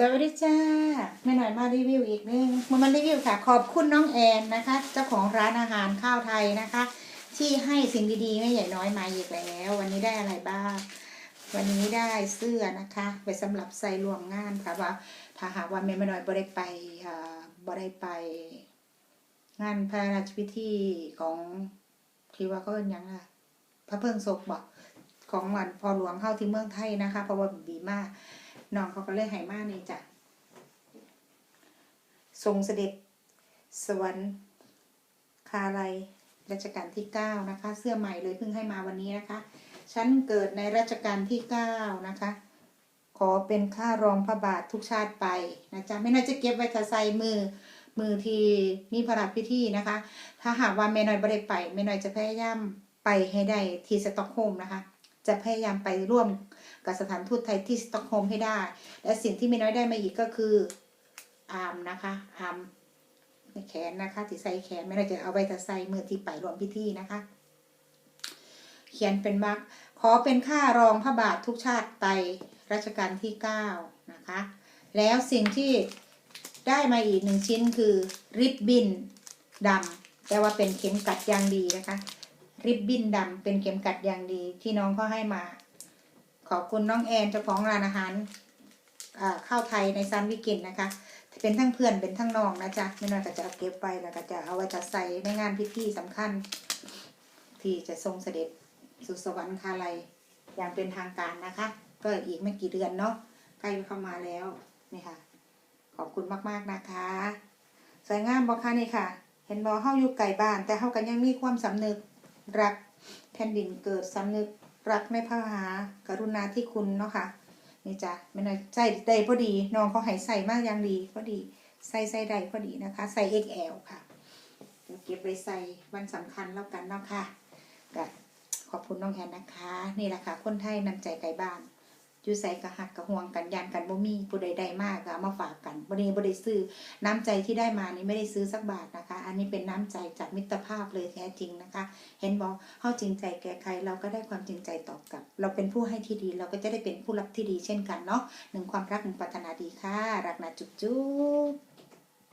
สวัสดีจ้าแม่หน่อยมารีวิวอีกนึงมามารีวิวค่ะ ขอบคุณน้องแอนนะคะ เจ้าของร้านอาหารข้าวไทยนะคะ ที่ให้สิ่งดีๆแม่ใหญ่น้อยมาอีกแล้ว วันนี้ได้อะไรบ้าง วันนี้ได้เสื้อนะคะไปสำหรับใส่รวมงานค่ะว่าถ้าหากว่าแม่หน่อยบ่ได้ไปอ่าบ่ได้ไป งานพระราชพิธีของที่ว่าก็เป็นยังไงพระเพิ่งศพบอกของหวันพอหลวงเข้าที่เมืองไทยนะคะ เพราะว่าบีมาก น้องเขาก็เลยให้มานี่จ้ะทรงเสด็จ สวรรคาลัยรัชกาลที่เก้านะคะ เสื้อใหม่เลยเพิ่งให้มาวันนี้นะคะฉันเกิดในรัชกาลที่เก้านะคะ ขอเป็นค่ารองพระบาททุกชาติไปนะจ๊ะไม่น่าจะเก็บไว้จะใส่มือมือที่มีพระราชพิธีนะคะ ถ้าหากว่าแม่น้อยบ่ได้ไปแม่น้อยจะพยายามไปให้ได้ที่สต็อกโฮมนะคะ จะพยายามไปร่วมกับสถานทูตไทยที่สต็อกโฮล์มให้ได้ และสิ่งที่แม่น้อยได้มาอีกก็คืออาร์มนะคะอาร์มแขนนะคะที่ใส่แขนแม่น้จะเอาไว้แต่ใส่มือที่ไปร่วมพิธีนะคะ เขียนเป็นมักขอเป็นค่ารองพระบาททุกชาติไตรรัชกาลที่เก้านะคะ แล้วสิ่งที่ได้มาอีกหนึ่งชิ้นคือริบบินดำแต่ว่าเป็นเข็มกัดยางดีนะคะ ริบบิ้นดำเป็นเข็มกัดอย่างดีที่น้องเขาให้มา ขอบคุณน้องแอนเจ้าของร้านอาหารข้าวไทยในซันวิกินนะคะ เป็นทั้งเพื่อนเป็นทั้งน้องนะจ๊ะไม่น้อยก็จะเอาเก็บไปแล้วก็จะเอาไว้จัดใส่ในงานพิธีสำคัญ ที่จะทรงเสด็จสู่สวรรคาลัยอย่างเป็นทางการนะคะ ก็อีกไม่กี่เดือนเนาะใกล้เข้ามาแล้วนี่ค่ะ ขอบคุณมากๆนะคะ สวยงามบอค่ะนี่ค่ะ เห็นบอเฮาอยู่ไกลบ้าน แต่เฮากันยังมีความสำนึก รักแผ่นดินเกิดสำนึกรักในพระมหากรุณาธิคุณเนาะค่ะนี่จ้ะไม่น้อยใส่ได้พอดีน้องเขาให้ใส่มากอย่างดีพอดีใส่ใส่ได้พอดีนะคะ ใส่ XL ค่ะเดี๋ยวเก็บไว้ใส่วันสำคัญแล้วกันเนาะค่ะก็ขอบคุณน้องแอนนะคะ นี่แหละค่ะ คนไทยนำใจไกลบ้านอยู่ใส่กระหักกระห่วงกันยันกันบ่มีผู้ใดใดมากก็เอามาฝากกันบ่ได้บ่ได้ซื้อน้ำใจที่ได้มานี่ไม่ได้ซื้อสักบาทนะคะ อันนี้เป็นน้ำใจจากมิตรภาพเลยแท้จริงนะคะ เห็นบอกเข้าจริงใจแก่ใครเราก็ได้ความจริงใจตอบกลับ เราเป็นผู้ให้ที่ดี เราก็จะได้เป็นผู้รับที่ดีเช่นกันเนาะหนึ่งความรักหนึ่งปรารถนาดีค่ะ รักนะจุ๊บจุ๊บ